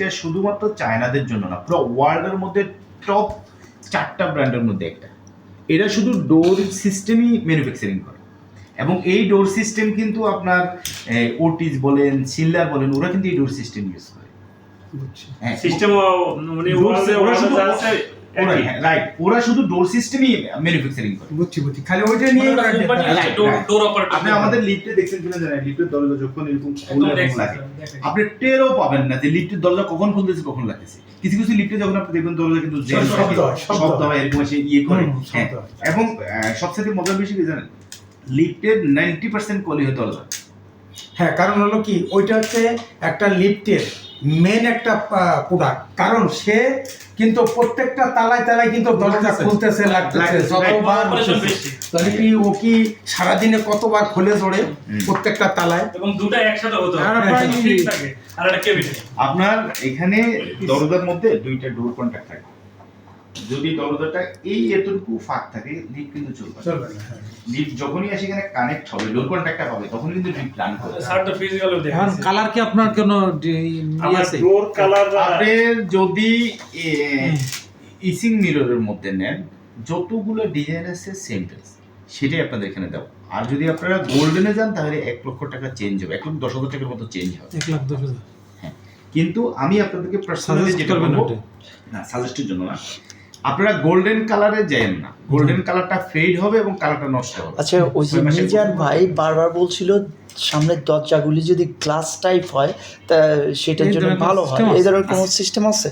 এটা শুধুমাত্র চায়নাদের জন্য না পুরো ওয়ার্ল্ডের মধ্যে টপ চারটা ব্র্যান্ডের মধ্যে একটা। এরা শুধু ডোর সিস্টেমই ম্যানুফ্যাকচারিং করে। এবং এই ডোর সিস্টেম কিন্তু আপনার ওটিজ বলেন সিল্লার বলেন ওরা কিন্তু এই ডোর সিস্টেম ইউজ করে। হ্যাঁ সিস্টেম মানে Door- ওরা ওরা শুধু- ওরা হ্যাঁ, রাইট ওরা শুধু ডোর সিস্টেমই ম্যানুফ্যাকচারিং করে। বুঝছি বুঝছি। খালি ওইটা নিয়ে মানে আপনি আমাদের লিফটে দেখছেন কিনা জানেন? লিফটের দরজা যখন এরকম খুলে লাগে। আপনি টেরও পাবেন না যে লিফটের দরজা কখন খুলতেছে কখন লাগতেছে। কিছু কিছু লিফটে যখন আপনি দেখবেন দরজা কিন্তু শব্দ হয়, হয়। এরকম এসে ইয়ে করে। হ্যাঁ। এবং সবচেয়ে মজার বিষয় কি জানেন? লিফটের নাইনটি পার্সেন্ট কলি হয় দরজা। হ্যাঁ কারণ হলো কি ওইটা হচ্ছে একটা লিফটের মেন একটা প্রোডাক্ট কারণ সে কিন্তু প্রত্যেকটা তালায় তালায় কিন্তু দরজা খুলতেছে লাগতেছে। লাগতেছে, যতবার তাহলে কি ও কি সারাদিনে কতবার খুলে ধরে প্রত্যেকটা তালায়? এবং দুটা একসাথে হতো আর আপনার এখানে দরজার মধ্যে দুইটা ডোর কন্ট্যাক্ট থাকে যদি দরজাটা এই এতটুকু ফাঁক থাকে লিফট কিন্তু চলবে না। হ্যাঁ। লিফট যখনই আসে এখানে কানেক্ট হবে ডোর কন্ট্যাক্টটা হবে তখন কিন্তু লিফট রান করবে স্যার তো ফিজিক্যাল এখন কালার কি আপনার কোনো আছে? ডোর কালার আপনার যদি ইসিং মিররের মধ্যে নেন যতগুলো ডিজাইন আছে সেম প্রাইস সেটাই আপনাদের এখানে দাও আর যদি আপনারা গোল্ডেনে যান তাহলে এক লক্ষ টাকা চেঞ্জ হবে। এক লক্ষ দশ হাজার টাকার মতো চেঞ্জ হবে। এক লাখ দশ হাজার। কিন্তু আমি আপনাদেরকে পার্সোনালি যেটা বলব না সাজেস্টের জন্য না। আপনারা গোল্ডেন কালারে যাবেন না। গোল্ডেন কালারটা ফেড হবে এবং কালারটা নষ্ট হবে। আচ্ছা ওই যে মিজান ভাই বারবার বলছিল সামনের দরজাগুলি যদি গ্লাস টাইপ হয় তা সেটার জন্য ভালো হয়। এই ধরনের কোনো সিস্টেম আছে?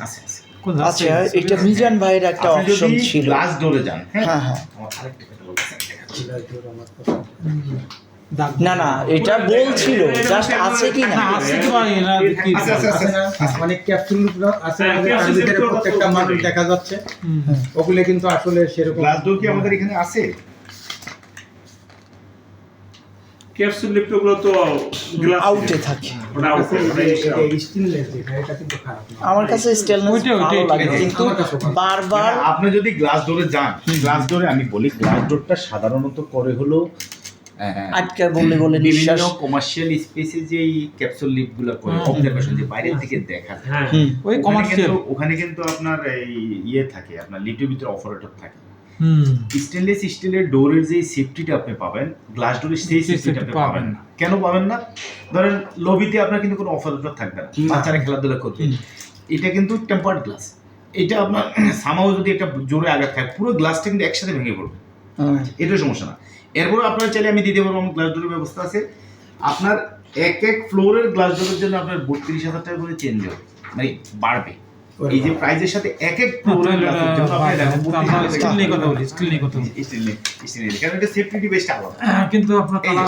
আচ্ছা এটা মিজান ভাইয়ের একটা অপশন ছিল। গ্লাস ডোরে যান হ্যাঁ? হ্যাঁ হ্যাঁ। আমার আরেকটা কথা। দাগ না না এটা বলছিল জাস্ট আছে কি না? না আছে কি ভাই এরা কি আচ্ছা, আচ্ছা, আচ্ছা। আছে মানে ক্যাপসুল আছে হ্যাঁ, আমাদের ভিতরে প্রত্যেকটা তো মানুষ দেখা যাচ্ছে। হুম। ওগুলো কিন্তু আসলে সেরকম গ্লাস ডোর কি আমাদের এখানে আছে? ক্যাপসুল লিফটগুলো তো গ্লাস আউটে থাকে। ওটা আউট স্টিলনেস যেটা এটা কিন্তু খারাপ আমার কাছে স্টেলনেস ভালো লাগে কিন্তু। বারবার আপনি যদি গ্লাস ডোরে যান গ্লাস ডোরে আমি বলি গ্লাস ডোরটা সাধারণত করে হলো আটকা বললে বলে নিঃশ্বাস। কমার্শিয়াল স্পেসে যে ক্যাপসুল লিফটগুলো করে অবজারভেশন যে বাইরের দিকে দেখা যায়। হ্যাঁ। ওই কমার্শিয়াল ওখানে কিন্তু আপনার এই ইয়ে থাকে আপনার লিফটের ভিতরে অপারেটর থাকে। স্টেনলেস স্টিলের ডোরের যে সেফটিটা আপনি পাবেন গ্লাস ডোরের সেই সেফটিটা আপনি পাবেন না। কেন পাবেন না? ধরেন লবিতে আপনার কিন্তু কোনো অপারেটর থাকবে না। বাচ্চারা খেলাধুলা করবে। এটা কিন্তু টেম্পার্ড গ্লাস এটা আপনার সামাও যদি একটা জোরে আঘাত খায় পুরো গ্লাসটা কিন্তু একসাথে ভেঙে পড়বে। এটা সমস্যা না। এরপর আপনার চাইলে আমি দিতে পারব আমার গ্লাস ডোরের ব্যবস্থা আছে। আপনার এক এক ফ্লোরের গ্লাস ডোরের জন্য আপনার বত্রিশ হাজার টাকা করে চেঞ্জ হবে মানে বাড়বে। এই যে প্রাইজের সাথে এক এক ফ্লোরের গ্লাসের জন্য আপনার দেখো 32,000 স্টিল নিয়ে কথা বলি স্টিল নিয়ে কথা বলি স্টিল নেই স্টিল নেই কারণ এটা সেফটি বেস্ট আলাদা। হ্যাঁ, কিন্তু আপনার কালার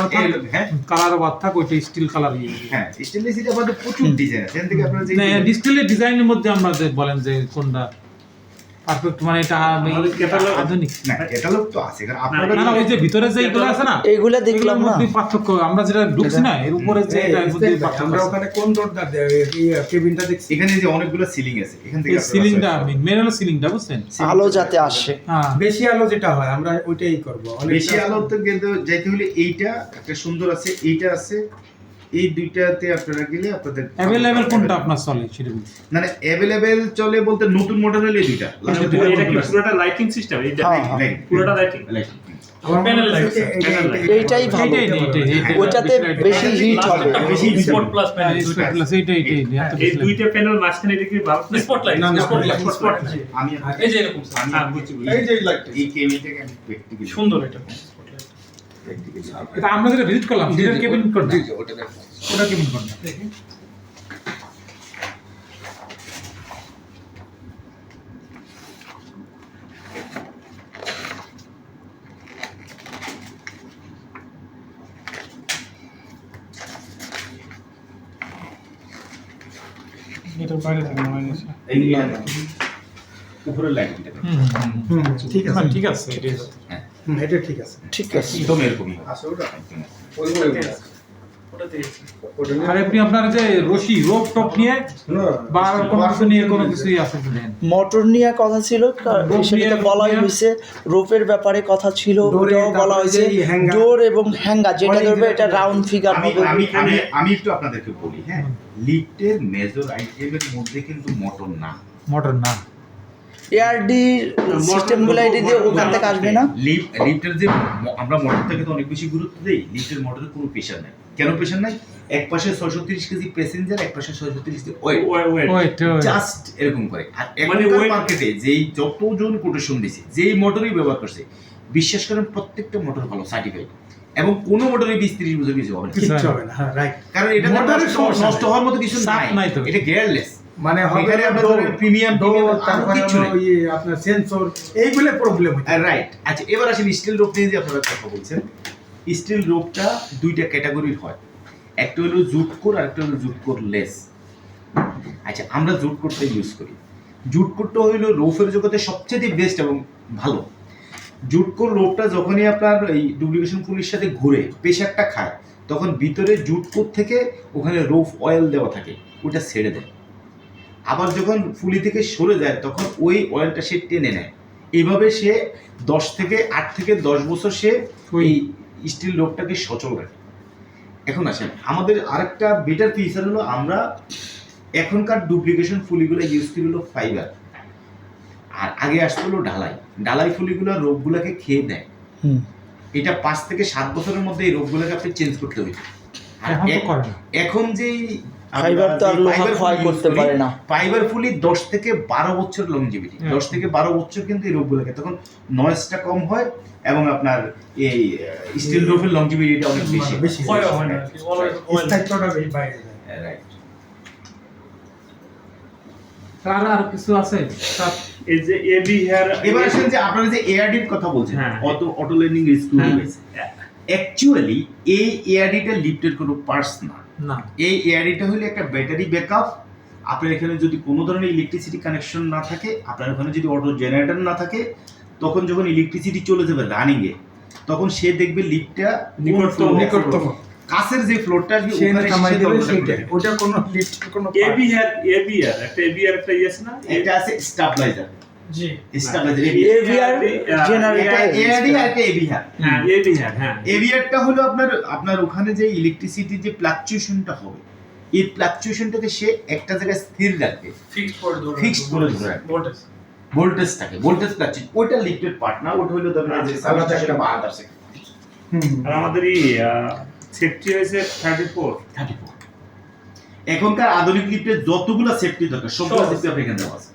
হ্যাঁ? কালার বাদ থাক ওইটা স্টিল কালার হ্যাঁ স্টিল আমাদের প্রচুর ডিজাইন আছে। থেকে আপনারা ডিসপ্লে ডিজাইনের মধ্যে আমরা যে বলেন যে কোনটা পারফেক্ট মানে এটা আধুনিক। না ক্যাটালগ তো আছে আপনারা না না ওই যে ভিতরে যে এগুলো আছে না এইগুলা দেখলাম না। পার্থক্য আমরা যেটা ঢুকছি না এর উপরে যে এই, এটার মধ্যে এই, পার্থক্য আমরা ওখানে কোন দরজা কেবিনটা দেখছি? এখানে যে অনেকগুলো সিলিং আছে এখান থেকে সিলিংটা মেন হলো সিলিংটা বুঝছেন? আলো যাতে আসে। হ্যাঁ। বেশি আলো যেটা হয় আমরা ওইটাই করব। বেশি আলো তো কিন্তু যাইতে হলে এইটা একটা সুন্দর আছে এইটা আছে এই দুইটাতে আপনারা গেলে আপনাদের অ্যাভেলেবেল কোনটা আপনার চলে সেটা বলছি মানে অ্যাভেলেবেল চলে বলতে নতুন মডেল এই দুইটা। এটা কি পুরোটা লাইটিং সিস্টেম এইটা হ্যাঁ, হ্যাঁ। পুরোটা লাইটিং এইটাই- ভালো। এইটাই এইটাই, এইটাই। ওইটাতে বেশি হিট হবে। বেশি স্পট প্লাস প্যানেল হ্যাঁ, plus এইটা, এইটা, এইটা, এই দুইটা প্যানেল মাঝখানে এটা কি বাল্ব স্পটলাইট না, না, স্পটলাইট না, আমি এই যে এরকম। হ্যাঁ এই যে লাইটটা এই কেবিনটাকে আমি সুন্দর এটা। এটা আমরা যেটা ভিজিট করলাম সেটা কেবিন কোড জি, জি, ওটা। ওটা কেবিন কোড এটার বাইরে থাকে মনে হয় এই ঠিক আছে। ঠিক আছে। এটা ঠিক আছে। ঠিক আছে। একদম এরকমই। আছে ওটা? একদম। ওই ওই ওটাতে গেছে আর আপনি আপনার যে রশি রোপ টপ নিয়ে বা কোনো কিছু নিয়ে কোনো কিছুই আছে মোটর নিয়ে কথা ছিল নিয়ে- হয়েছে রোপের ব্যাপারে কথা ছিল ওটাও বলা হয়েছে। ডোর এবং হ্যাঙ্গার যেটা ধরবে এটা রাউন্ড ফিগার আমি হবে। আমি আমি আমি একটু আপনাদেরকে বলি হ্যাঁ লিফটের মেজর আইটেমের মধ্যে কিন্তু মোটর না। মোটর না। এআরডি সিস্টেমগুলো এটি দিয়ে ওখান থেকে আসবে না। লিফটের যে আমরা মোটর থেকে তো অনেক বেশি গুরুত্ব দেই লিফটের মোটরের কোনো প্রেশার নাই। কেন প্রেশার নাই? এক পাশে ছয়শো তিরিশ কেজি প্যাসেঞ্জার এক পাশে ছয়শো তিরিশ ওয়েট জাস্ট এরকম করে। আর মানে মার্কেটে যেই যতজন কোটেশন দিছে যেই মোটরই ব্যবহার করছে বিশ্বাস করেন প্রত্যেকটা মোটর ভালো সার্টিফাইড এবং কোনো মোটরে বিশ তিরিশ বছর কিছু হবে না। হ্যাঁ রাইট কারণ এটা নষ্ট-। হওয়ার মতো কিছু নাই। নাই তো। এটা গিয়ারলেস মানে হবে আপনার নেই। ইয়ে আপনার সেন্সর এইগুলো প্রবলেম রাইট আচ্ছা এবার আসেন স্টিল রোপ নিয়ে যে আপনারা কথা বলছেন। স্টিল রোপটা দুইটা ক্যাটাগরির হয়। একটা হলো জুট কোর আর একটা হলো জুট কোর লেস আচ্ছা আমরা জুট কোরটা ইউজ করি। জুট কোরটা হইল রোফের জগতে সবচেয়ে বেস্ট এবং ভালো। জুট কোর রোপটা যখনই আপনার এই ডুপ্লিকেশন ফুলির সাথে ঘুরে প্রেশারটা খায় তখন ভিতরে জুট কোর থেকে ওখানে রোফ অয়েল দেওয়া থাকে ওটা ছেড়ে দেয়। আবার যখন ফুলি থেকে সরে যায় তখন ওই অয়েলটা সে টেনে নেয়। এইভাবে সে দশ থেকে আট থেকে দশ বছর সে ওই স্টিল রোগটাকে সচল রাখে। এখন আসেন আমাদের আরেকটা বেটার ফিচার হলো আমরা এখনকার ডুপ্লিকেশন ফুলিগুলো ইউজ করি হলো ফাইবার আর আগে আসতে হলো ঢালাই। ঢালাই ফুলিগুলো রোগগুলোকে খেয়ে দেয় এটা পাঁচ থেকে সাত বছরের মধ্যে এই রোগগুলোকে আপনি চেঞ্জ করতে হবে। এখন যেই ফাইবার তো আর লোহা ক্ষয় করতে পারে না। ফাইবার ফুলি দশ থেকে বারো বছর লংজিভিটি। দশ থেকে বারো বছর কিন্তু এই রোগগুলোকে তখন নয়েজটা কম হয় এবং আপনার এই স্টিল রোফের লংজিভিটিটা অনেক বেশি বেশি হয় রাইট আর কিছু আছে? এই যে এবি হেয়ার এবার আসেন যে আপনারা যে এআরডির কথা বলছেন হ্যাঁ। অটো হ্যাঁ। অ্যাকচুয়ালি এই এআরডিটা লিফটের কোনো পার্টস না। না। এই এআরডিটা হলো একটা ব্যাটারি ব্যাকআপ আপনার এখানে যদি কোনো ধরনের ইলেকট্রিসিটি কানেকশন না থাকে আপনার ওখানে যদি অটো জেনারেটর না থাকে তখন যখন ইলেকট্রিসিটি চলে যাবে রানিংয়ে তখন সে দেখবে লিফটটা নিকটতম, নিকটতম। কাছের যে ফ্লোরটা আসবে ওখানে থামাই সে দেবে দেবে। ওটা কোনো লিফট কোনো এবি হেয়ার এবি একটা এবি হেয়ার একটা ইয়ে আছে না? এটা আছে স্টাবলাইজার হ্যাঁ হ্যাঁ হলো আপনার আপনার ওখানে যে ইলেকট্রিসিটি যে ফ্লাকচুয়েশনটা হবে এই ফ্লাকচুয়েশনটাকে সে একটা জায়গায় স্থির রাখবে ফিক্সড করে ধরে Fixed করে ধরে রাখবে। ভোল্টেজটাকে ভোল্টেজ ফ্লাকচুয়েশন ওইটা পার্ট না ওটা হলো ধরেন যে আলাদা বা আদার্স আর আমাদের এই সেফটি হয়েছে থার্টি ফোর থার্টি ফোর এখনকার আধুনিক লিফটে যতগুলো সেফটি দরকার সবগুলো সেফটি আপনি এখানে দেওয়া আছে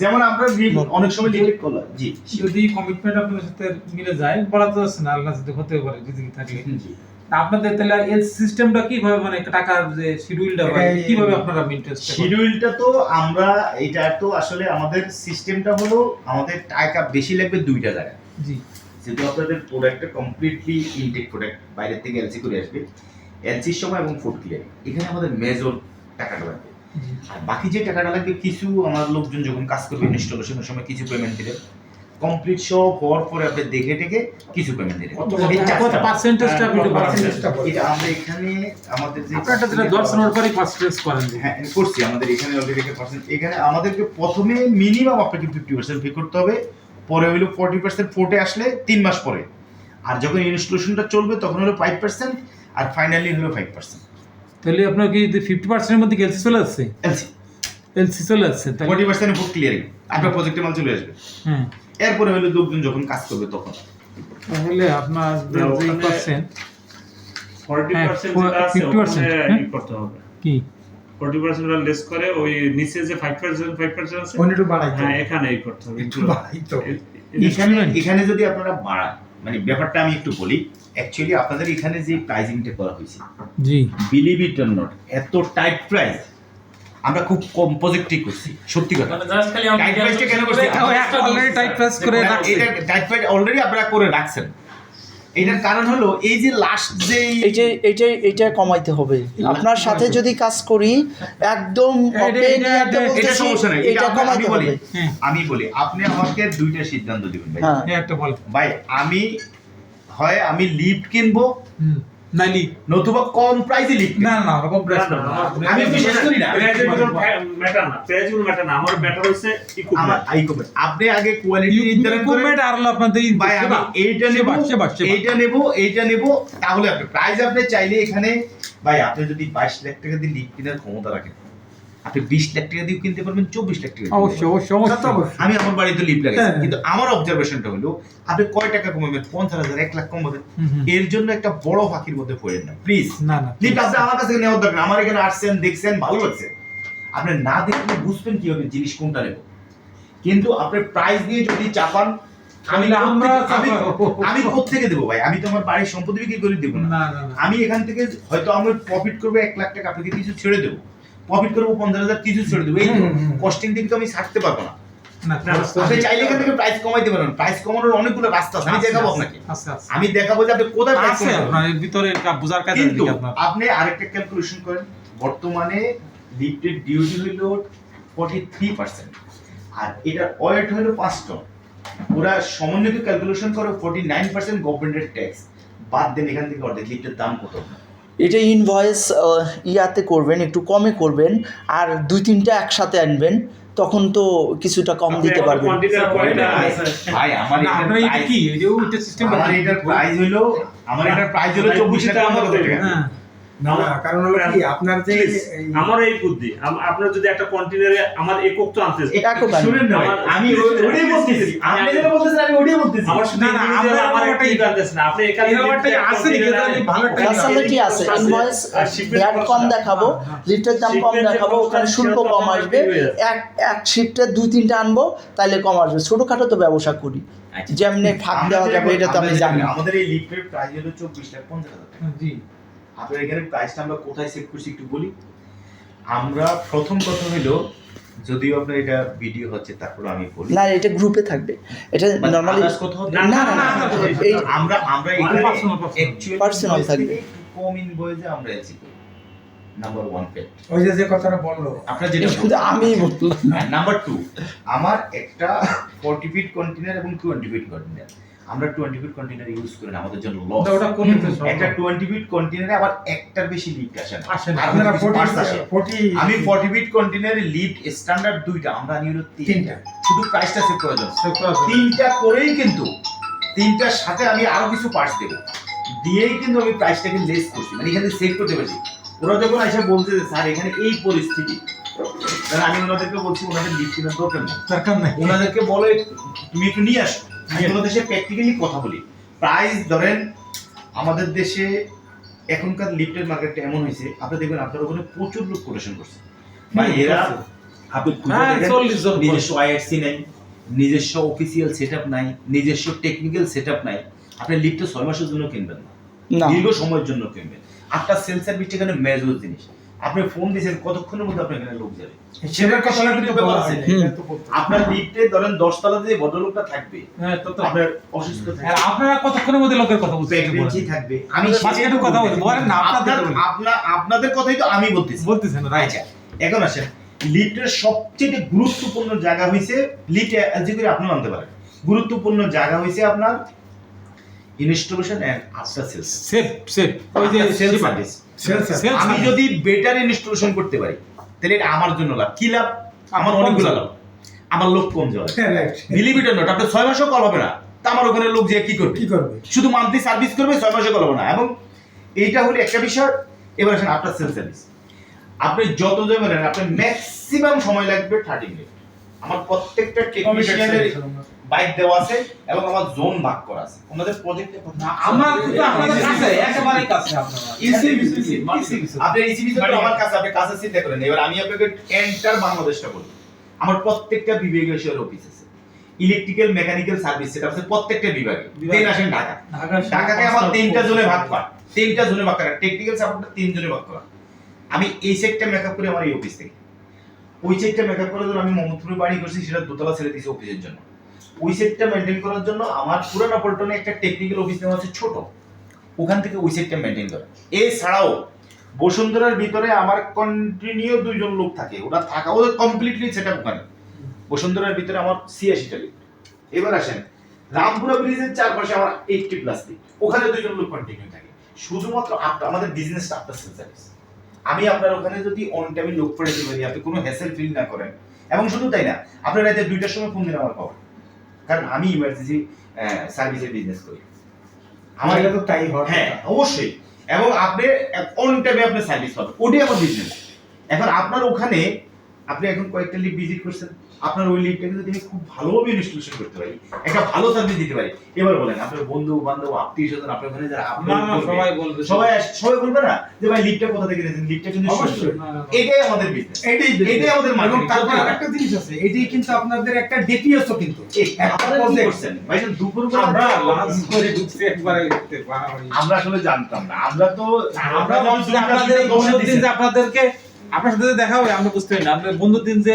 যেমন আমরা অনেক সময় লিফট করলাম। জি যদি কমিটমেন্ট আপনার সাথে মিলে যায় বলা তো আছে না আল্লাহ যদি হতে পারে যদি থাকলে জি। আপনাদের তাহলে এই সিস্টেমটা কীভাবে মানে টাকার যে শিডিউলটা হয় কীভাবে আপনারা মেনটেন শিডিউলটা তো আমরা এটা তো আসলে আমাদের সিস্টেমটা হলো আমাদের টাকা বেশি লাগবে দুইটা জায়গায়। জি। যেহেতু আপনাদের প্রোডাক্টটা কমপ্লিটলি ইনটেক প্রোডাক্ট বাইরের থেকে এলসি করে আসবে। এলসির সময় এবং ফুড ক্লিয়ার এখানে আমাদের মেজর টাকাটা লাগবে। আর বাকি যে টাকাটা লাগবে কিছু আমার লোকজন যখন কাজ করবে ইনস্টলেশনের সময় কিছু পেমেন্ট দিলে কমপ্লিট সব হওয়ার পরে আপনি দেখে টেকে? কিছু পেমেন্ট দিলেন। পার্সেন্টেজটা আপনি। এটা আমরা এখানে আমাদের যে আপনারটা যেটা দর্শন পরই পার্সেন্টেজ করেন হ্যাঁ করছি আমাদের এখানে অলরেডি একটা পার্সেন্ট এখানে আমাদেরকে প্রথমে মিনিমাম আপনাকে ফিফটি পার্সেন্ট পে করতে হবে। পরে হইল ফোর্টি পার্সেন্ট ফোর্টে আসলে তিন মাস পরে। আর যখন ইনস্টলেশনটা চলবে তখন হলো ফাইভ পার্সেন্ট আর ফাইনালি হলো ফাইভ পার্সেন্ট তাহলে আপনার কি ফিফটি পার্সেন্টের মধ্যে এলসি চলে আসছে? এলসি এলসি চলে আসছে তাহলে ফোর্টি পার্সেন্ট ফুড ক্লিয়ারিং আপনার প্রজেক্টে মাল চলে আসবে। হ্যাঁ এরপরে হলো লোকজন যখন কাজ করবে তখন। তাহলে আপনার যে পার্সেন্ট ফর্টি হ্যাঁ, পার্সেন্ট for- যেটা আছে ওখানে হ্যাঁ? করতে হবে। কি? ফর্টি পার্সেন্ট লেস করে ওই নিচে যে ফাইভ পার্সেন্ট ফাইভ পার্সেন্ট আছে ওখানে একটু বাড়াই হ্যাঁ করতে হবে একটু বাড়াই তো এখানে এখানে যদি আপনারা বাড়ান মানে ব্যাপারটা আমি একটু বলি অ্যাকচুয়ালি আপনাদের এখানে যে প্রাইজিংটা করা হয়েছে জি। বিলিভ ইট অর নট এত টাইট প্রাইস আমরা খুব কম প্রজেক্টই করছি সত্যি কথা। মানে জাস্ট খালি Tight price টা কেন করছি? অলরেডি টাইপ প্রেস করে না, এটা টাইট প্রাইস অলরেডি আপনারা করে রাখছেন। এটার কারণ হলো এই যে লাস্ট যে এইটা এইটা এইটা কমাইতে হবে। আপনার সাথে যদি কাজ করি একদম এটা- এটা- এটা- এটা সমস্যা নাই। এটা এটা কমাইতে হবে। হ্যাঁ। আমি বলি আপনি আমাকে দুইটা সিদ্ধান্ত দিবেন ভাই। হ্যাঁ। একটা বল। ভাই আমি হয় আমি লিফট কিনবো নাইলি নতুবা কম প্রাইসে না না ওরকম প্রেস না, না, আমি বিশ্বাস করি না। ম্যাটার না। প্রাইসগুলো ম্যাটার না। আমার ম্যাটার হচ্ছে আমার ইকুইপমেন্ট কমে আপনি আগে কোয়ালিটি নির্ধারণ করেন ইকুইপমেন্ট আর হলো আপনাদের ভাই আমি এইটা নেব। এইটা নেব এইটা নেব তাহলে আপনি প্রাইস আপনি চাইলে এখানে ভাই আপনি যদি বাইশ লাখ টাকা দিয়ে কেনার ক্ষমতা রাখেন আপনি বিশ লাখ টাকা দিয়ে কিনতে পারবেন চব্বিশ লাখ টাকা অবশ্যই অবশ্যই অবশ্যই। আমি আমার বাড়িতে লিফট লাগাইছি হ্যাঁ। কিন্তু আমার অবজারভেশনটা হলো আপনি কয় টাকা কমাবেন? পঞ্চাশ হাজার এক লাখ কমাবেন। এর জন্য একটা বড় ফাঁকির মধ্যে পড়েন না প্লিজ না না লিফট আপনি আমার কাছে নেওয়ার দরকার। আমার এখানে আসছেন দেখছেন ভালো লাগছে। আপনি না দেখলে বুঝবেন কীভাবে জিনিস কোনটা নেব। কিন্তু আপনি প্রাইস দিয়ে যদি চাপান আমি আমরা আমি। আমি দেবো ভাই? আমি তো আমার বাড়ির সম্পত্তি বিক্রি করে দেবো না। আমি এখান থেকে হয়তো আমি প্রফিট করব এক লাখ টাকা আপনাকে কিছু ছেড়ে দেবো। প্রফিট করব পঞ্চাশ হাজার কিছু ছেড়ে দেবো। এই। কস্টিং তো আমি ছাড়তে পারব না। না না, আপনি চাইলে এখান থেকে প্রাইস কমাইতে পারেন। প্রাইস কমানোর অনেকগুলো রাস্তা আছে আমি দেখাবো আপনাকে। আমি দেখাবো যে আপনি কোথায় আছে আপনার ভিতরে বোঝার কাজ কিন্তু আপনি আরেকটা ক্যালকুলেশন করেন। বর্তমানে লিফটের ডিউটি হইল ফর্টি থ্রি পার্সেন্ট আর এটার ওয়েট পাঁচ টন ওরা সমন্বিত ক্যালকুলেশন করে ফর্টি নাইন পার্সেন্ট গভর্নমেন্টের ট্যাক্স বাদ দেন এখান থেকে অর্ধেক। লিফটের দাম কত? এটা ইনভয়েস ইয়াতে করবেন একটু কমে করবেন আর দুই তিনটা একসাথে আনবেন তখন তো কিছুটা কম দিতে পারবেন। ভাই আমার এটা কি? এই যে ওইটা সিস্টেম আমার এটার প্রাইস হলো আমার এটার প্রাইস হলো চব্বিশ টাকা। হ্যাঁ। না না, কারণ হলো কি আপনার যে আমার এই বুদ্ধি আপনার যদি একটা কন্টেনারে আমার একক তো আনতে শুনেন না আমি ওটাই বলতেছি। আপনি যেটা বলতেছেন আমি ওটাই বলতেছি। আমার শুধু না, না, আমরা আমার একটা ই জানতেছেন না আপনি এখানে এরকম আছে নাকি? তাহলে ভালো একটা ফ্যাসিলিটি আছে। ইনভয়েস ভ্যাট কম দেখাবো লিফটের দাম কম দেখাবো ওখানে শুল্ক কম আসবে। এক এক শিফটে দুই তিনটা আনব তাহলে কম আসবে। ছোটখাটো তো ব্যবসা করি। আচ্ছা। যেমনি ফাঁক দেওয়া যাবে এটা তো আমি জানি। আমাদের এই লিফটের প্রাইস হলো চব্বিশ লাখ পঞ্চাশ হাজার টাকা। জি। আপনার এখানে প্রাইসটা আমরা কোথায় সেট করছি একটু বলি। আমরা প্রথম কথা হলো যদিও আপনার এটা ভিডিও হচ্ছে তারপর আমি বলি। না এটা গ্রুপে থাকবে। এটা নর্মালি কোথাও না, না না আমরা আমরা এখানে invoice থাকবে। থেকে কম ইনভয়েসে আমরা এসি নাম্বার ওয়ান পেড ওই যে যে কথাটা বলল। আপনার যেটা শুধু আমি বললাম। নাম্বার টু আমার একটা ফর্টি ফিট কন্টেনার এবং টোয়েন্টি ফিট কন্টেনার আমরা টোয়েন্টি ফিট কন্টেনার ইউজ করি না আমাদের জন্য লস ওটা- সব একটা টোয়েন্টি ফিট কন্টেনারে আবার একটার বেশি লিফট আসে না। আপনারা কিছু ফোর্টি parts আসে। ফোর্টি আমি ফর্টি ফিট কন্টেনারে লিফট স্ট্যান্ডার্ড দুইটা আমরা নিয়ে হলো তিনটা। শুধু প্রাইসটা সেভ করা যাবে। তিনটা করেই কিন্তু তিনটার সাথে আমি আরও কিছু পার্টস দেবো। দিয়েই কিন্তু আমি প্রাইসটাকে লেস করছি। মানে এখানে সেভ করতে পারছি। ওরা যখন এসে বলছে যে স্যার এখানে এই পরিস্থিতি। আমি ওনাদেরকে বলছি ওনাদের লিফট কেনার দরকার নেই। দরকার নাই। ওনাদেরকে বলে তুমি একটু নিয়ে আসো। ওনাদের সাথে প্র্যাকটিক্যালি কথা বলি। প্রাইস ধরেন আমাদের দেশে এখনকার লিফটের মার্কেটটা এমন হয়েছে আপনি দেখবেন আপনার ওখানে প্রচুর লোক কোটেশন করছে। হুম, এরা। আপনি হ্যাঁ, দেখেন, 40 জন নিজস্ব আইআরসি নাই নিজস্ব অফিসিয়াল সেটআপ নাই নিজস্ব টেকনিক্যাল সেটআপ নাই। আপনি লিফটে ছয় মাসের জন্য কিনবেন না। দীর্ঘ সময়ের জন্য কিনবেন। আপনার সেল সার্ভিস এখানে মেজর জিনিস। আপনি ফোন দিয়েছেন কতক্ষণের মধ্যে আপনার এখানে লোক যাবে? সেটার কথাটা কিন্তু হয় হবে। আপনার লিফটে ধরেন দশতলাতে যে ভদ্রলোকটা থাকবে হ্যাঁ আপনার অসুস্থ থাকবে। আপনারা কতক্ষণের মধ্যে লোকের কথা বলছেন। থাকবে। আমি কথা বলছি, বলেন না, আপনাদের আপনার- আপনাদের কথাই তো আমি বলতেছি। বলতেছেন রাইট। আচ্ছা এখন আসেন। লিফটের সবচেয়ে গুরুত্বপূর্ণ জায়গা হইছে লিফট যে করে আপনি আনতে পারেন। গুরুত্বপূর্ণ জায়গা হইছে আপনার installation and after sales. Save save ওই যে সেলস সার্ভিস। আমি যদি বেটার ইনস্টলেশন করতে পারি তাহলে এটা আমার জন্য লাভ। কি লাভ? আমার অনেকগুলো লাভ। আমার লোক কম যাবে বিলিভ ইট নট আপনার ছয় মাসও কল হবে না। তা আমার ওখানে লোক যে কি করবে? কি করবে? শুধু মান্থলি সার্ভিস করবে ছয় মাসে কল হবে না। এবং এইটা হলো একটা বিষয়। এবার আসেন আপনার সেল সার্ভিস আপনি যত যাবেন আপনার ম্যাক্সিমাম সময় লাগবে থার্টি মিনিট আমার প্রত্যেকটা টেকনিশিয়ানের বাইক দেওয়া আছে এবং আমার জোন ভাগ করা আছে। ওনাদের প্রজেক্টে আমরা কিন্তু আপনাদের কাছে একেবারেই কাছে আপনারা আপনি ইসিবি তো আমার কাছে আপনি কাছে চিন্তা করেন। এবার আমি আপনাকে এন্টার বাংলাদেশটা বলি। আমার প্রত্যেকটা বিভাগে এসে অফিস আছে। ইলেকট্রিক্যাল মেকানিক্যাল সার্ভিস সেটা আছে প্রত্যেকটা বিভাগে। দেন আসেন ঢাকা। ঢাকাকে আমার তিনটা জোনে ভাগ করা। তিনটা জোনে ভাগ করা। টেকনিক্যাল সাপোর্টটা তিন জোনে ভাগ করা। আমি এই সেটটা মেকআপ করি আমার এই অফিস থেকে। ওই সেটটা মেকআপ করে ধরো আমি মোহাম্মদপুরে বাড়ি করছি সেটা দোতলা ছেড়ে দিয়েছি অফিসের জন্য। ওই সেটটা মেনটেন করার জন্য আমার পুরানা পল্টনে একটা টেকনিক্যাল অফিস নেওয়া আছে ছোট। ওখান থেকে ওই সেটটা মেনটেন করে। এছাড়াও বসুন্ধরার ভিতরে আমার কন্টিনিউ দুইজন লোক থাকে। ওরা থাকা ওদের কমপ্লিটলি সেট আপ ওখানে। বসুন্ধরার ভিতরে আমার ছিয়াশিটা লিফট এবার আসেন, রামপুরা ব্রিজের চারপাশে আমার এইটটি প্লাস লিফট ওখানে দুইজন লোক কন্টিনিউ থাকে। শুধুমাত্র আপনার আমাদের বিজনেসটা আপনার সেল সার্ভিস আমি আপনার ওখানে যদি অন টাইমে লোক পড়ে দিতে পারি আপনি কোনো হ্যাসেল ফিল না করেন। এবং শুধু তাই না, আপনার রাতে দুইটার সময় ফোন দিন আমার পাওয়া কারণ আমি ইমার্জেন্সি সার্ভিসের বিজনেস করি। আমার এটা তো তাই হয় হ্যাঁ অবশ্যই। এবং আপনি অন টাইমে আপনি সার্ভিস পাবেন। ওটাই আমার বিজনেস এখন আপনার ওখানে আপনি এখন কয়েকটা লিভ ভিজিট করছেন। আপনার ওই লিফটটাকে যদি আমি খুব ভালোভাবে ইনস্টলেশন করতে পারি একটা ভালো সার্ভিস দিতে পারি এবার বলেন আপনার বন্ধু বান্ধব আত্মীয় স্বজন আপনার ওখানে যারা আপনার সবাই বলবে সবাই সবাই বলবে না যে ভাই লিফটটা কোথা থেকে নিয়েছেন লিফটটা কিন্তু অবশ্যই। এটাই আমাদের বিজনেস এটাই এটাই আমাদের এবং তারপর আরেকটা জিনিস আছে এটাই কিন্তু আপনাদের একটা ডিপিএসও কিন্তু। আপনারা ভাইজান দুপুর আমরা লাঞ্চ করে ঢুকছি একবারে। আমরা আসলে জানতাম না। আমরা তো আমরা আপনাদের দিন আপনাদেরকে আপনার সাথে দেখা হবে আমরা বুঝতে পারি না। আপনাদের বন্ধুর দিন যে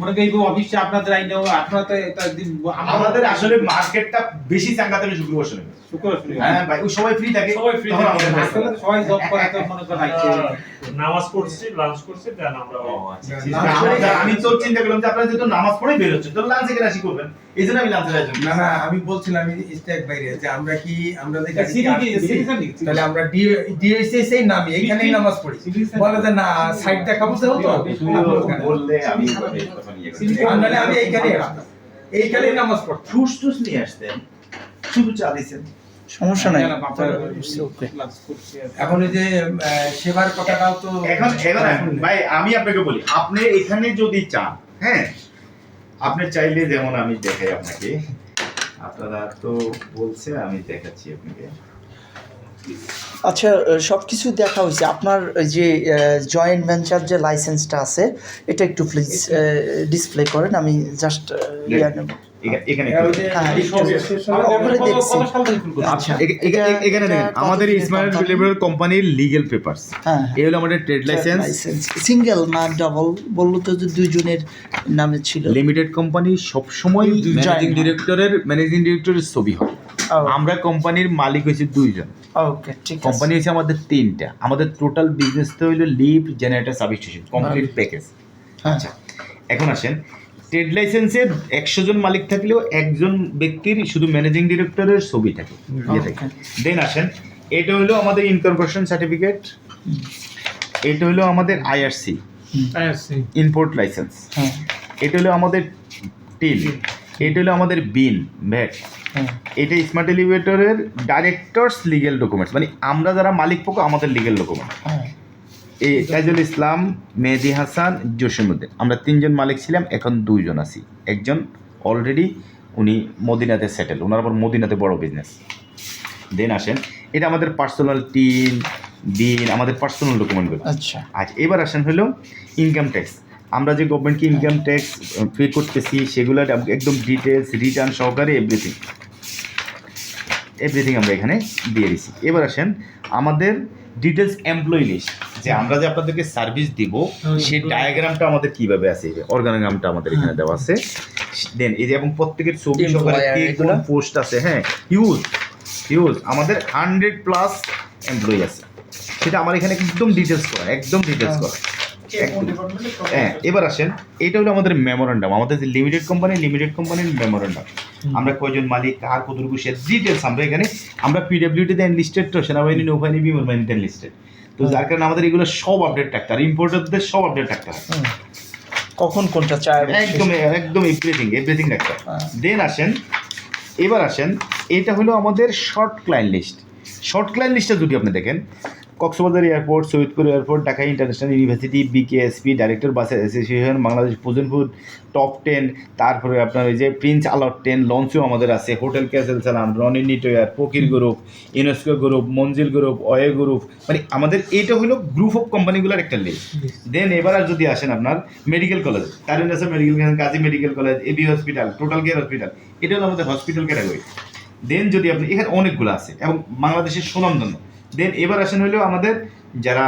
মনে করি অফিসে আপনাদের আইনে আপনারা তো আমাদের আসলে মার্কেটটা বেশি চাঙ্গাতে শুক্রবার শনি শুক্র হ্যাঁ ভাই ওই সবাই ফ্রি থাকে। সবাই free থাকে। আমাদের আসলে তো সবাই জব করে তো মনে করেন নামাজ পড়ছি লাঞ্চ করছি দেন আমরা আমি তো চিন্তা করলাম যে আপনারা যেহেতু নামাজ পড়ে বের হচ্ছেন তো লাঞ্চে কেন আসি করবেন। এই জন্য আমি লাঞ্চের আয়োজন না না আমি বলছিলাম আমি স্টেক বাইরে যে আমরা কি আমরা যে তাহলে ডিএসএস এই নামি এখানেই নামাজ পড়ি। বলে যে না সাইড দেখাবো তো। বললে আমি এইখানেই আসতাম। নামাজ পড়তাম। ঠুস ঠুস নিয়ে আসতেন। শুধু চা দিছেন। সমস্যা নাই। করছি আর- এখন এই যে আহ, সেবার কথাটাও তো এখন এখন ভাই আমি আপনাকে বলি আপনি এখানে যদি চান হ্যাঁ আপনি চাইলে যেমন আমি দেখাই আপনাকে আপনারা তো বলছে আমি দেখাচ্ছি আপনাকে। আচ্ছা সব কিছু দেখা হয়েছে। আপনার যে জয়েন্ট ভেঞ্চার যে লাইসেন্সটা আছে এটা একটু প্লিজ ডিসপ্লে করেন আমি জাস্ট ইয়া নেব। হ্যাঁ? আচ্ছা আমাদের ইসমাইল? কোম্পানির লিগ্যাল পেপারস হ্যাঁ এই হলো আমাদের ট্রেড লাইসেন্স লাইসেন্স সিঙ্গেল না ডাবল বলল তো যে দুইজনের নামে ছিল। লিমিটেড কোম্পানি সবসময় ম্যানেজিং ডিরেক্টরের ম্যানেজিং ডিরেক্টরের ছবি হয়। আমরা কোম্পানির মালিক হয়েছে দুইজন। ওকে ঠিক কোম্পানি হচ্ছে আমাদের তিনটা। আমাদের টোটাল বিজনেসটা হইল lift generator substation complete package হ্যাঁ। আচ্ছা এখন আসেন। ট্রেড লাইসেন্সে একশো জন মালিক থাকলেও একজন ব্যক্তির শুধু ম্যানেজিং ডিরেক্টরের ছবি থাকে। ইয়ে দেন আসেন এটা হলো আমাদের ইনকর্পোরেশন সার্টিফিকেট এটা হলো আমাদের আইআরসি ইম্পোর্ট লাইসেন্স হ্যাঁ। এটা হলো আমাদের টিল এটা হলো আমাদের বিন ভ্যাট হ্যাঁ। এটা স্মার্ট এলিভেটরের ডাইরেক্টরস লিগেল ডকুমেন্টস মানে আমরা যারা মালিক পক্ষ আমাদের লিগেল ডকুমেন্ট এই তাইজুল ইসলাম মেহেদি হাসান জসিমুদ্দিন আমরা তিনজন মালিক ছিলাম এখন দুইজন আছি। একজন অলরেডি উনি মদিনাতে সেটেল ওনার আবার মদিনাতে বড় বিজনেস দেন আসেন এটা আমাদের পার্সোনাল টিন বিন আমাদের পার্সোনাল ডকুমেন্টগুলো আচ্ছা। আচ্ছা এবার আসেন হলো ইনকাম ট্যাক্স আমরা যে গভর্নমেন্টকে ইনকাম ট্যাক্স পে করতেছি সেগুলো একদম ডিটেলস রিটার্ন সহকারে এভরিথিং এভরিথিং আমরা এখানে দিয়ে দিছি। এবার আসেন আমাদের ডিটেলস এমপ্লয়ি লিস্ট যে আমরা যে আপনাদেরকে সার্ভিস দিব সেই ডায়াগ্রামটা আমাদের কীভাবে আছে? অর্গানোগ্রামটা আমাদের এখানে দেওয়া আছে। দেন এই যে এবং প্রত্যেকের ছবি সহকারে কোন পোস্ট আছে? হ্যাঁ হিউজ হিউজ আমাদের হান্ড্রেড প্লাস এমপ্লয়ি আছে। সেটা আমার এখানে একদম ডিটেলস করা একদম ডিটেলস করা। হ্যাঁ এবার আসেন এটা হলো আমাদের মেমোরান্ডাম আমাদের যে লিমিটেড কোম্পানি লিমিটেড কোম্পানির মেমোরেন্ডাম আমরা কয়জন মালিক কার কতটুকু শেয়ার ডিটেলস আমরা এখানে আমরা পিডব্লিউডিতে লিস্টেড তো সেনাবাহিনী নৌবাহিনী বিমান বাহিনীতে লিস্টেড তো যার কারণে আমাদের এগুলো সব আপডেট থাকতে আর ইম্পোর্টারদের সব আপডেট থাকতে হয়। কখন কোনটা চায় একদম একদম এভরিথিং এভরিথিং রাখতে। দেন আসেন এবার আসেন এটা হলো আমাদের short client list short client লিস্টটা যদি আপনি দেখেন। Cox's Bazar airport Saidpur airport Dhaka international university BKSP director bus association Bangladesh food top ten তারপরে আপনার ওই যে প্রিন্স আলট টেন লঞ্চও আমাদের আছে hotel castle Salam Rony knitwear Fakir group UNESCO group Manzil group অয়ে group মানে আমাদের এইটা হলো গ্রুপ অফ কোম্পানিগুলোর একটা লিস্ট দেন এবার আর যদি আসেন আপনার medical college কারিনাসা medical college Kazi medical college AB hospital total care hospital এটা হলো আমাদের হসপিটাল ক্যাটাগরি দেন যদি আপনি এখানে অনেকগুলো আছে এবং বাংলাদেশের সুনামধন্য। দেন এবার আসেন হলো আমাদের যারা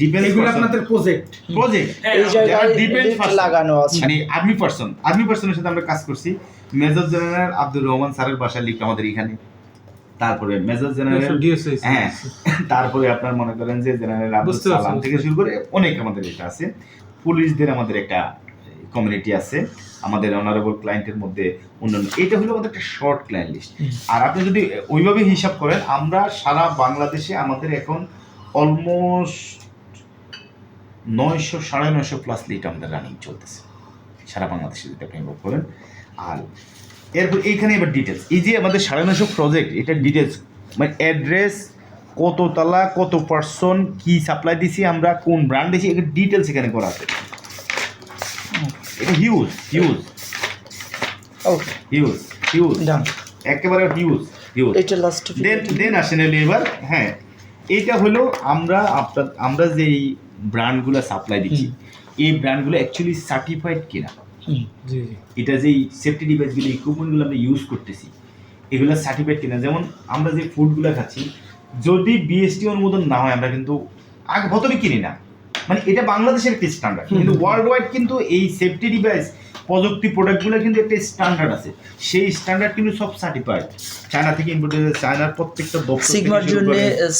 ডিফেন্স এগুলো আপনাদের প্রজেক্ট প্রজেক্ট এই জায়গায় ডিফেন্স লাগানো আছে। মানে আর্মি পার্সন আর্মি পার্সনের সাথে আমরা কাজ করছি। মেজর জেনারেল আব্দুর রহমান স্যারের বাসার লিফট আমাদের এখানে। তারপরে মেজর জেনারেল হ্যাঁ। তারপরে আপনার মনে করেন যে জেনারেল আব্দুল সালাম থেকে শুরু করে অনেক আমাদের এটা আছে। পুলিশদের আমাদের একটা কমিউনিটি আছে আমাদের অনারেবল ক্লায়েন্টের মধ্যে অন্যান্য। এটা হলো আমাদের একটা শর্ট ক্লায়েন্ট লিস্ট আর আপনি যদি ওইভাবে হিসাব করেন আমরা সারা বাংলাদেশে আমাদের এখন অলমোস্ট নয়শো সাড়ে নয়শো প্লাস লিট আমাদের রানিং চলতেছে। সারা বাংলাদেশে যদি আপনি ভোগ করেন। আর এরপর এইখানে এবার ডিটেলস এই যে আমাদের সাড়ে নয়শো প্রজেক্ট এটা ডিটেলস মানে অ্যাড্রেস কত তালা কত পার্সন কি সাপ্লাই দিছি আমরা কোন ব্র্যান্ড দিছি এটা ডিটেলস এখানে করা আছে। এটা huge huge okay huge huge done একেবারে হিউজ হিউজ এটা লাস্ট দেন দেন আসেন এবার হ্যাঁ এটা হলো আমরা আপনার আমরা যেই ব্র্যান্ডগুলো সাপ্লাই দিচ্ছি এই ব্র্যান্ডগুলো অ্যাকচুয়ালি সার্টিফাইড কিনা? এটা যেই সেফটি ডিভাইসগুলো ইকুইপমেন্টগুলো আমরা ইউজ করতেছি এগুলো সার্টিফাইড কিনা? যেমন আমরা যে ফুডগুলো খাচ্ছি যদি বিএসটি অনুমোদন না হয় আমরা কিন্তু আগে প্রথমে কিনি না। মানে এটা বাংলাদেশের একটা স্ট্যান্ডার্ড কিন্তু ওয়ার্ল্ড ওয়াইড কিন্তু এই সেফটি ডিভাইস প্রযুক্তি প্রোডাক্টগুলো কিন্তু একটা স্ট্যান্ডার্ড আছে। সেই স্ট্যান্ডার্ড কিন্তু সব সার্টিফাইড চায়না থেকে ইম্পোর্ট হয়েছে চায়নার প্রত্যেকটা দপ্তর সিগমার জন্য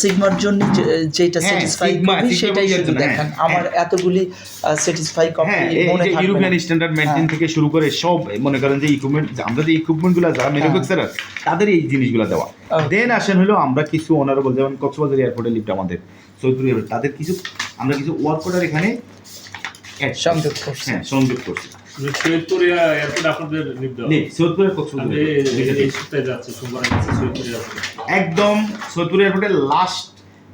সিগমার জন্য যেটা হ্যাঁ, স্যাটিসফাই কপি সেটাই শুধু জন্য, হ্যাঁ, আমার এতগুলি স্যাটিসফাই কপি হ্যাঁ মনে থাকবে ইউরোপিয়ান স্ট্যান্ডার্ড হ্যাঁ। থেকে শুরু করে সব মনে করেন যে ইকুইপমেন্ট আমরা যে ইকুইপমেন্টগুলো যারা ম্যানুফ্যাকচারার তাদের এই জিনিসগুলো দেওয়া। দেন আসেন হলো আমরা কিছু অনারেবল যেমন কক্সবাজার এয়ারপোর্টে লিফট আমাদের। সৈয়দপুর এয়ারপোর্ট তাদের কিছু আমরা কিছু ওয়ার্ক অর্ডার এখানে সংযোগ করছি। হ্যাঁ সংযোগ করছি। একদম সৈয়দপুর এয়ারপোর্টের লাস্ট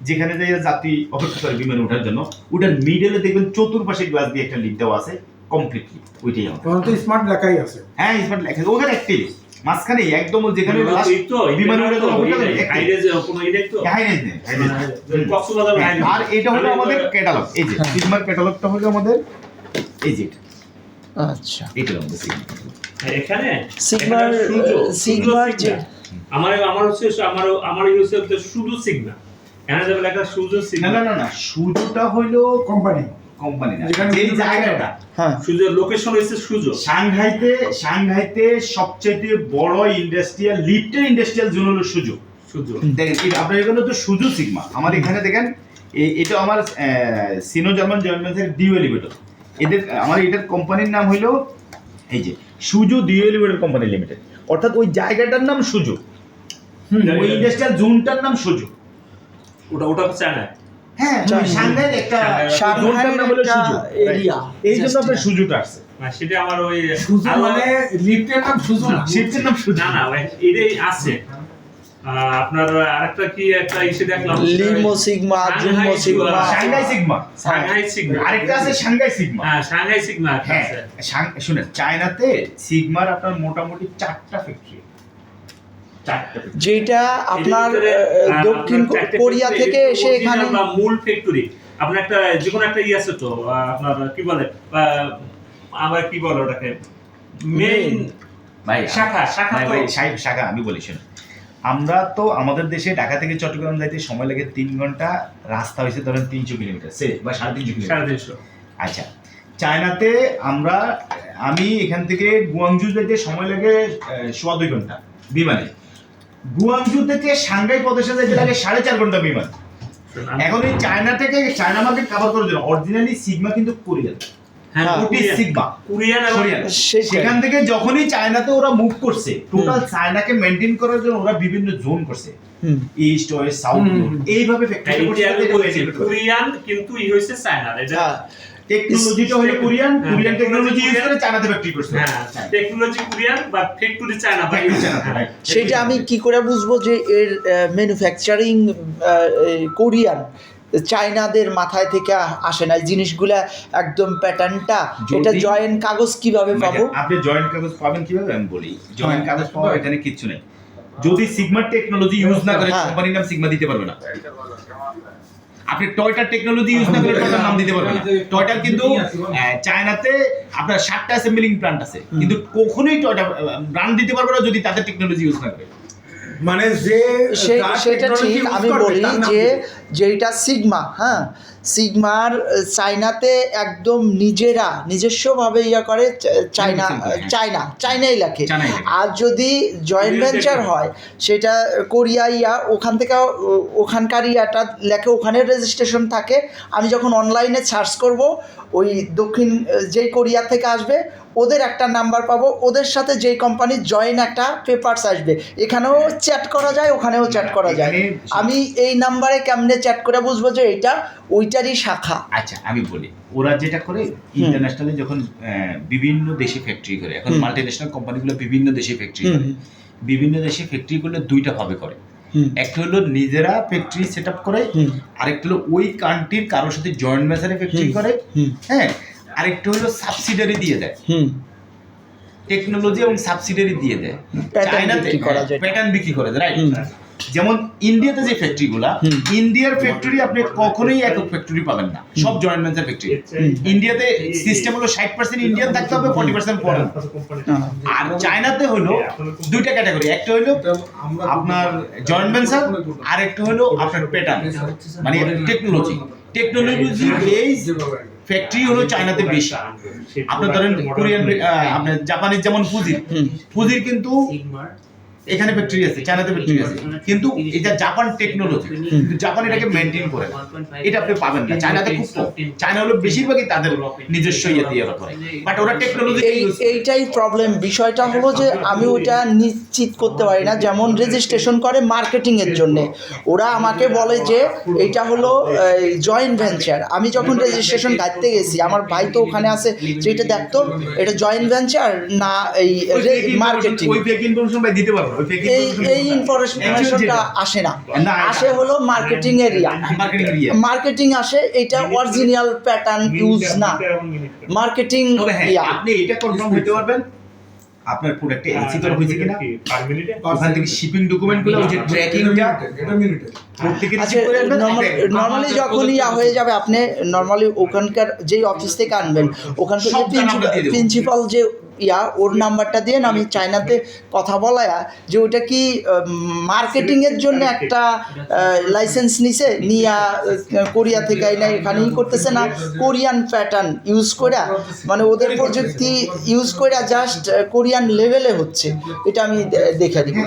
যেখানে যে যাত্রী অপেক্ষা করে বিমানে ওঠার জন্য ওটার মিডলে দেখবেন চতুর্পাশে গ্লাস দিয়ে একটা লিফট দেওয়া আছে কমপ্লিটলি ওইটাই আমার তো স্মার্ট লেখাই আছে। হ্যাঁ স্মার্ট লেখা আছে। ওখানে একটি মাঝখানে একদম যেখানে বিমানে হ্যাঁ, আর এটা হলো আমাদের ক্যাটালগ এই যে সিগমার ক্যাটালগটা হলো আমাদের এই যে। আচ্ছা। এটা হলো আমাদের এখানে? সিগমার সিগমার যে আমার আমার হচ্ছে আমার আমার ইউজ হচ্ছে শুধু সিগমা এখানে যাবে লেখা সূর্য সিগমা না না না শুধুটা হলো কোম্পানি। কোম্পানি না। বিভিন্ন জায়গাটা। হ্যাঁ। সূর্য লোকেশন হচ্ছে সূর্য সাংহাইতে সাংহাইতে সবচেয়ে বড় ইন্ডাস্ট্রিয়াল লিফটের ইন্ডাস্ট্রিয়াল জোন হলো সুযোগ সূর্য দেখেন এটা আপনার এখানে তো শুধু সিগমা। আমার এখানে দেখেন এ- এটা আমার সিনো জার্মান জয়েন্ট ভেঞ্চার ডিউ এলিভেটর এদের আমার এটার কোম্পানির নাম হলো এই যে সুজু ডিউ এলিভেটর কোম্পানি লিমিটেড অর্থাৎ ওই জায়গাটার নাম সুজু ওই ইন্ডাস্ট্রিয়াল জোনটার নাম সুজু ওটা ওটা চায়না হ্যাঁ সাংহাইয়ের একটা সাংহাই- জোনটার নাম হলো সুজু এরিয়া। এই জন্য আপনার সুজুটা আসছে। না, সেটা আমার ওই সুজু মানে লিফটের নাম সুজু না শিল্পের নাম সুজু না না এটাই আছে। আপনার আরেকটা কি একটা ইসে দেখলাম? Limo Sigma Zumo Sigma. Shanghai Sigma. Shanghai Sigma. আরেকটা আছে সাংহাই সিগমা। হ্যাঁ সাংহাই সিগমা হ্যাঁ আছে। সাং- শুনেন চায়নাতে সিগমার আপনার মোটামুটি চারটা ফ্যাক্টরি। যেটা আপনার দক্ষিণ কোরিয়া থেকে এসে এখানে মূল ফ্যাক্টরি আপনার একটা যে কোনো একটা ই আছে তো আপনার কি বলে আহ, আমার কি বলে ওটাকে? মেইন ভাই শাখা, শাখা ভাই, তো- ভাই, শাখা- আমি বলি শুনুন। আমরা তো আমাদের দেশে ঢাকা থেকে চট্টগ্রাম যাইতে সময় লাগে তিন ঘণ্টা রাস্তা হয়েছে ধরেন তিনশো কিলোমিটার সে বা সাড়ে তিনশো কিলোমিটার। আচ্ছা চায়নাতে আমরা আমি এখান থেকে গুয়াংজু যাইতে সময় লাগে আহ, সোয়া দুই ঘণ্টা বিমানে। গুয়াংজু থেকে সাংঘাই প্রদেশে যেতে লাগে সাড়ে চার ঘণ্টা বিমান। এখন এই চায়না থেকে চায়না মার্কেট কাভার করার জন্য অরিজিনালি সিগমা কিন্তু কোরিয়ান। হ্যাঁ। সেখান থেকে যখনই চায়নাতে ওরা মুভ করছে টোটাল চায়নাকে মেনটেন করার জন্য ওরা বিভিন্ন জোন করছে। ইস্ট ওয়েস্ট সাউথ এইভাবে হ্যাঁ, কোরিয়ান কিন্তু ই হয়েছে চায়নার এটা হ্যাঁ। টেকনোলজিটা হলো কোরিয়ান হ্যাঁ, কোরিয়ান টেকনোলজি ইউজ করে চায়নাতে ফ্যাক্টরি করছে। হ্যাঁ টেকনোলজি কোরিয়ান বা ফ্যাক্টরি চায়না বা সেটা আমি কি করে বুঝব যে এর ম্যানুফ্যাকচারিং কোরিয়ান চায়নাদের মাথায় থেকে আসে না। এই জিনিসগুলা একদম প্যাটার্নটা এটা জয়েন্ট কাগজ কীভাবে পাবো? আপনি জয়েন্ট কাগজ পাবেন কীভাবে? আমি বলি জয়েন্ট হ্যাঁ। কাগজ পাওয়া এখানে কিচ্ছু নেই। যদি সিগমা টেকনোলজি ইউজ না করে হ্যাঁ। কোম্পানির নাম সিগমা দিতে পারবে না। আপনি টয়টার টেকনোলজি ইউজ না করে টয়টার নাম দিতে পারবেন না। টয়টার কিন্তু চায়নাতে আপনার সাতটা অ্যাসেম্বলিং প্ল্যান্ট আছে। কিন্তু কখনোই টয়টা ব্র্যান্ড দিতে পারবে না যদি তাদের টেকনোলজি ইউজ না করে। মানে যে সেটা ঠিক আমি বলি যে যেটা সিগমা হ্যাঁ? সিগমার চায়নাতে একদম নিজেরা নিজস্বভাবে ইয়া করে চায়না হ্যাঁ। চায়না চায়নাই লেখে। আর যদি জয়েন্ট ভেঞ্চার হয় সেটা কোরিয়া ইয়া ওখান থেকে ওখানকার ইয়াটা লেখে ওখানে রেজিস্ট্রেশন থাকে। আমি যখন অনলাইনে সার্চ করব ওই দক্ষিণ যেই কোরিয়া থেকে আসবে ওদের একটা নাম্বার পাবো ওদের সাথে যেই কোম্পানির জয়েন একটা পেপারস আসবে। এখানেও চ্যাট করা যায় ওখানেও চ্যাট করা যায়। আমি এই নাম্বারে কেমনে চ্যাট করে বুঝব যে এটা ওইটারই শাখা। আচ্ছা আমি বলি ওরা যেটা করে ইন্টারন্যাশনালে যখন বিভিন্ন দেশে ফ্যাক্টরি করে এখন হুম। মাল্টি ন্যাশনাল কোম্পানিগুলো বিভিন্ন দেশে ফ্যাক্টরি করে। বিভিন্ন দেশে ফ্যাক্টরি করলে দুইটা ভাবে করে। একটা হলো নিজেরা ফ্যাক্টরি সেট আপ করে আরেকটা হলো ওই কান্ট্রির কারোর সাথে জয়েন্ট ভেঞ্চারে ফ্যাক্টরি করে হ্যাঁ? আরেকটা হলো সাবসিডারি দিয়ে দেয়। হুম। টেকনোলজি এবং সাবসিডারি দিয়ে দেয়। চায়নাতে বিক্রি করা যায়। প্যাটার্ন বিক্রি করে দেয় রাইট। যেমন ইন্ডিয়াতে যে ফ্যাক্টরিগুলা। ইন্ডিয়ার ফ্যাক্টরি আপনি কখনোই একক ফ্যাক্টরি পাবেন না। সব জয়েন্ট ভেঞ্চার ফ্যাক্টরি ইন্ডিয়াতে সিস্টেম হলো ষাট পার্সেন্ট ইন্ডিয়ান থাকতে হবে ফর্টি পার্সেন্ট ফরেন আর চায়নাতে হলো দুইটা ক্যাটাগরি একটা হলো আপনার জয়েন্ট ভেঞ্চার আর একটা হলো আপনার প্যাটার্ন মানে টেকনোলজি টেকনোলজি বেস ফ্যাক্টরি হলো চায়নাতে বেশি। আপনার ধরেন কোরিয়ান আপনার জাপানের যেমন ফুজির। ফুজির কিন্তু এখানে ফ্যাক্টরি আছে চায়নাতে ফ্যাক্টরি আছে। কিন্তু এটা জাপান টেকনোলজি কিন্তু জাপান এটাকে মেনটেন করে এটা আপনি পাবেন না। চায়নাতে খুব কম। চায়না হলো বেশিরভাগই তাদের নিজস্ব ইয়ে দিয়ে করে। বাট ওরা টেকনোলজি এইটাই প্রবলেম বিষয়টা হলো যে আমি ওটা নিশ্চিত করতে পারি না। যেমন রেজিস্ট্রেশন করে মার্কেটিংয়ের জন্যে। ওরা আমাকে বলে যে এটা হলো জয়েন্ট ভেঞ্চার আমি যখন রেজিস্ট্রেশন ঘাটতে গেছি আমার ভাই তো ওখানে আছে যে এটা দেখতো এটা জয়েন্ট ভেঞ্চার না এই মার্কেটিং ওই ইনফরমেশন ভাই দিতে পারব এই এই ইনফরমেশনটা আসে না। আসে হলো মার্কেটিং এরিয়া মার্কেটিং আসে এটা অরিজিনাল প্যাটার্ন ইউজ না। মার্কেটিং হ্যাঁ আপনি এটা কনফার্ম হতে পারবেন। আপনার প্রোডাক্টে এসি করা হয়েছে কিনা? ওখান থেকে শিপিং ডকুমেন্টগুলো ওই যে ট্র্যাকিংটা এটা আচ্ছা নর্মালি যখন ইয়া হয়ে যাবে আপনি নর্মালি ওখানকার যেই অফিস থেকে আনবেন ওখানকার। প্রিন্সিপাল যে ইয়া ওর নাম্বারটা দিয়ে আমি চায়নাতে কথা বলায়া যে ওটা কি মার্কেটিংয়ের জন্য একটা লাইসেন্স নিছে? নিয়া কোরিয়া থেকে আইনা এখানেই করতেছে না। কোরিয়ান প্যাটার্ন ইউজ করে মানে ওদের প্রযুক্তি ইউজ করে জাস্ট কোরিয়ান লেভেলে হচ্ছে। এটা আমি দেখে দিব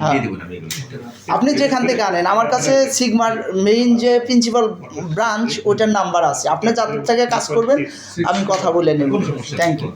হ্যাঁ। আপনি যেখান থেকে আনেন আমার কাছে সিগমার মেইন যে প্রিন্সিপাল ব্রাঞ্চ ওটার নাম্বার আছে। আপনি যাদের থেকে কাজ করবেন আমি কথা বলে নেব। Thank you